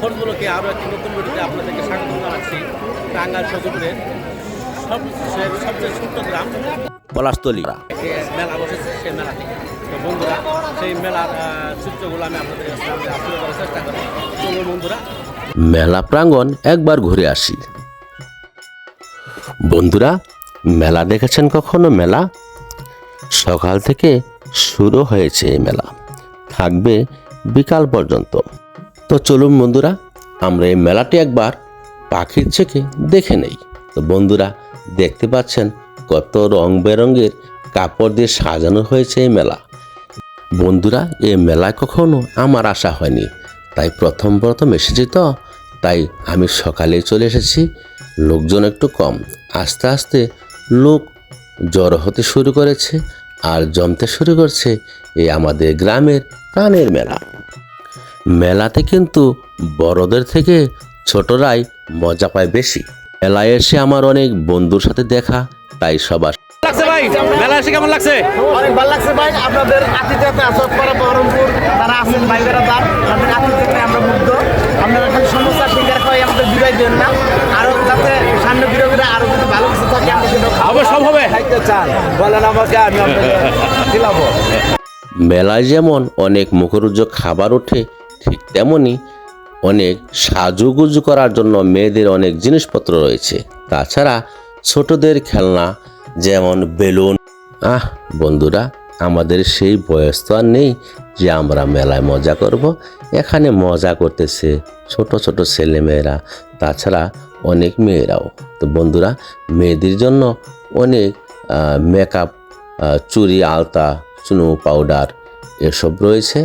ফোনগুলোকে আরও একটি নতুন ভিডিওতে আপনাদেরকে স্বাগত জানাচ্ছি টাঙ্গাইল সদরের সবচেয়ে সবচেয়ে ছোট্ট গ্রাম। পলাশতলি। মেলা বসেছে সেই মেলাতে তো বন্ধুরা সেই মেলার চিত্রগুলো আমি আপনাদের কাছে তুলে চেষ্টা করি চলুন বন্ধুরা। মেলা প্রাঙ্গণ একবার ঘুরে আসি। বন্ধুরা মেলা দেখেছেন কখনো মেলা? সকাল থেকে শুরু হয়েছে এই মেলা। থাকবে বিকাল পর্যন্ত। তো চলুন বন্ধুরা আমরা এই মেলাটি একবার পাখির চোখে দেখে নেই। তো বন্ধুরা দেখতে পাচ্ছেন কত রং বেরঙের কাপড় দিয়ে সাজানো হয়েছে এই মেলা। বন্ধুরা এই মেলায় কখনো আমার আশা হয়নি। তাই প্রথম প্রথম এসেছি তো। তাই আমি সকালে চলে এসেছি। লোকজন একটু কম। আস্তে আস্তে লোক জড়ো হতে শুরু করেছে আর জমতে শুরু করছে এই আমাদের গ্রামের প্রাণের মেলা। মেলাতে কিন্তু বড়দের থেকে ছোটরাই মজা পায় বেশি। মেলায় এসে আমার অনেক বন্ধুর সাথে দেখা তাই সবার লাগছে ভাই? মেলা এসে কেমন লাগছে? অনেক ভালো লাগছে ভাই। আপনাদের আতিথ্যতে আসত বহরমপুর। তারা আছেন ভাই বেড়াদার তাদের আতিথ্যতে আমরা মুগ্ধ। আপনারা খালি সমস্যা স্বীকার করে আমাদের বিদায় দেন না। আরও যাতে সামনে বিরোধীরা আরও যদি ভালো কিছু থাকে আমরা হবে সব হবে। খাইতে চান। বলেন আমাকে আমি আপনাদের মেলায় যেমন অনেক মুখরোচক খাবার ওঠে ঠিক তেমনি অনেক সাজুগুজু করার জন্য মেয়েদের অনেক জিনিসপত্র রয়েছে। তাছাড়া ছোটদের খেলনা, যেমন বেলুন। আহ, বন্ধুরা, আমাদের সেই বয়স তো আর নেই যে আমরা মেলায় মজা করব। এখানে মজা করতেছে ছোট ছোট ছেলেমেয়েরা, তাছাড়া অনেক মেয়েরাও। তো বন্ধুরা, মেয়েদের জন্য অনেক মেকআপ চুরি আলতা, চুনো পাউডার এসব রয়েছে।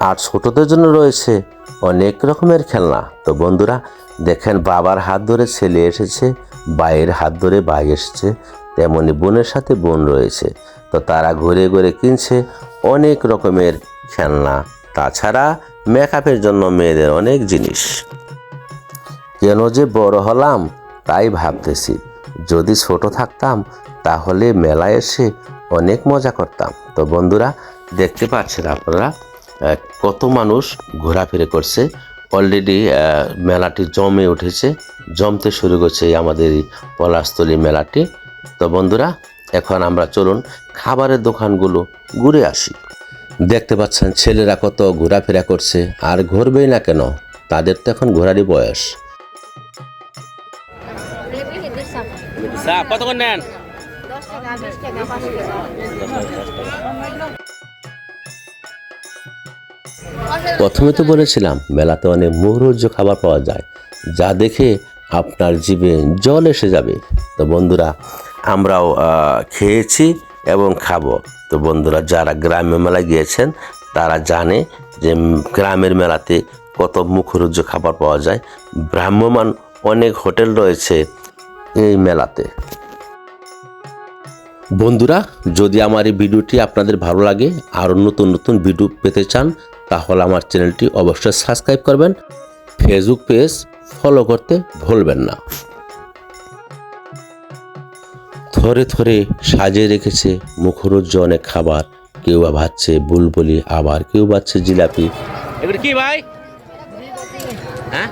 আর ছোটদের জন্য রয়েছে অনেক রকমের খেলনা। তো বন্ধুরা, দেখেন বাবার হাত ধরে ছেলে এসেছে, ভাইয়ের হাত ধরে ভাই এসেছে, তেমনি বোনের সাথে বোন রয়েছে। তো তারা ঘুরে ঘুরে কিনছে অনেক রকমের খেলনা। তাছাড়া মেকআপের জন্য মেয়েদের অনেক জিনিস। কেন যে বড় হলাম, তাই ভাবতেছি। যদি ছোট থাকতাম, তাহলে মেলায় এসে অনেক মজা করতাম। তো বন্ধুরা, দেখতে পাচ্ছেন আপনারা? কত মানুষ ঘোরাফেরা করছে। অলরেডি মেলাটি জমে উঠেছে জমতে শুরু করছে এই আমাদের এই পলাশতলী মেলাটি। তো বন্ধুরা এখন আমরা চলুন খাবারের দোকানগুলো ঘুরে আসি। দেখতে পাচ্ছেন ছেলেরা কত ঘোরাফেরা করছে আর ঘুরবেই না কেন তাদের তো এখন ঘোরারই বয়স। কত করে নেন? প্রথমে তো বলেছিলাম, মেলাতে অনেক মুহুর্য খাবার পাওয়া যায়, যা দেখে আপনার জিভে জল এসে যাবে। তো বন্ধুরা, আমরাও খেয়েছি এবং খাব। তো বন্ধুরা, যারা গ্রাম্য মেলায় গিয়েছেন, তারা জানে যে গ্রামের মেলাতে কত মুখরোজ্জ খাবার পাওয়া যায়। ভ্রাম্যমান অনেক হোটেল রয়েছে এই মেলাতে। বন্ধুরা, যদি আমার এই ভিডিওটি আপনাদের ভালো লাগে, আরও নতুন নতুন ভিডিও পেতে চান তাহলে আমার চ্যানেলটি অবশ্যই সাবস্ক্রাইব করবেন। ফেসবুক পেজ ফলো করতে ভুলবেন না। থরে থরে সাজিয়ে রেখেছে মুখরোজ্জ অনেক খাবার। কেউ বা ভাবছে বুলবুলি আবার কেউ ভাবছে জিলাপি। এগুলো কি ভাই? হ্যাঁ?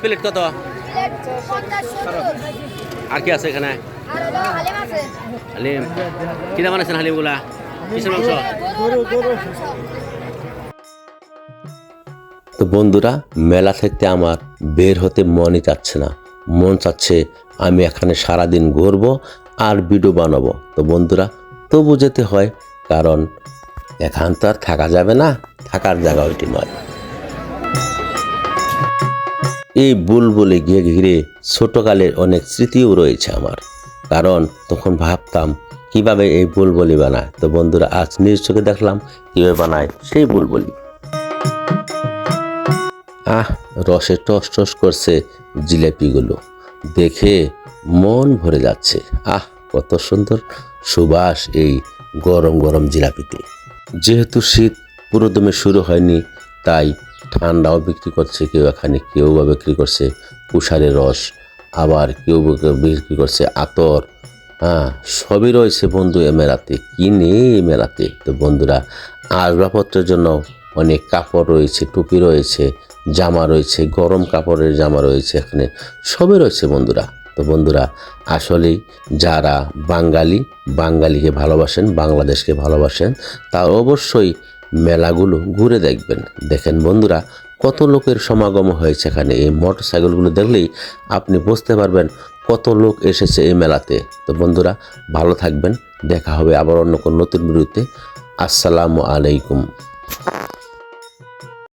প্লেট কত? আর কি আছে এখানে? আর হলো হালিম আছে। হালিম। কি দাম আছেন হালিমগুলা? তো বন্ধুরা, মেলা থেকে আমার বের হতে মনই চাচ্ছে না। মন চাচ্ছে আমি এখানে সারাদিন ঘুরবো আর ভিডিও বানাবো। তো বন্ধুরা, তবু যেতে হয়, কারণ এখান তো আর থাকা যাবে না, থাকার জায়গা ওইটি নয়। এই বুলবুলে গিয়ে ঘিরে ছোটকালের অনেক স্মৃতিও রয়েছে আমার। কারণ তখন ভাবতাম কীভাবে এই বুলবুলি বানায়? তো বন্ধুরা, আজ নিজ চোখে দেখলাম কীভাবে বানায় সেই বুলবুলি। আহ, রসে টস টস করছে জিলেপিগুলো। দেখে মন ভরে যাচ্ছে। আহ, কত সুন্দর সুবাস এই গরম গরম জিলাপিতে। যেহেতু শীত পুরোদমে শুরু হয়নি, তাই ঠান্ডাও বিক্রি করছে, কেউ এখানে কেউ বা বিক্রি করছে কুষারের রস, আবার কেউ বিক্রি করছে আতর হ্যাঁ সবই রয়েছে বন্ধু এ মেলাতে। কি নেই এ মেলাতে? তো বন্ধুরা, আসবাবপত্রের জন্য অনেক কাপড় রয়েছে, টুপি রয়েছে, জামা রয়েছে, গরম কাপড়ের জামা রয়েছে এখানে। সবই রয়েছে বন্ধুরা। তো বন্ধুরা, আসলেই যারা বাঙালি, বাঙালিকে ভালোবাসেন, বাংলাদেশকে ভালোবাসেন, তা অবশ্যই মেলাগুলো ঘুরে দেখবেন। দেখেন বন্ধুরা, কত লোকের সমাগম হয়েছে এখানে। এই মোটর সাইকেলগুলো দেখলেই আপনি বুঝতে পারবেন কত লোক এসেছে এই মেলাতে। তো বন্ধুরা, ভালো থাকবেন। দেখা হবে আবার অন্য কোনো নতুন বিরুদ্ধে আসসালামু আলাইকুম।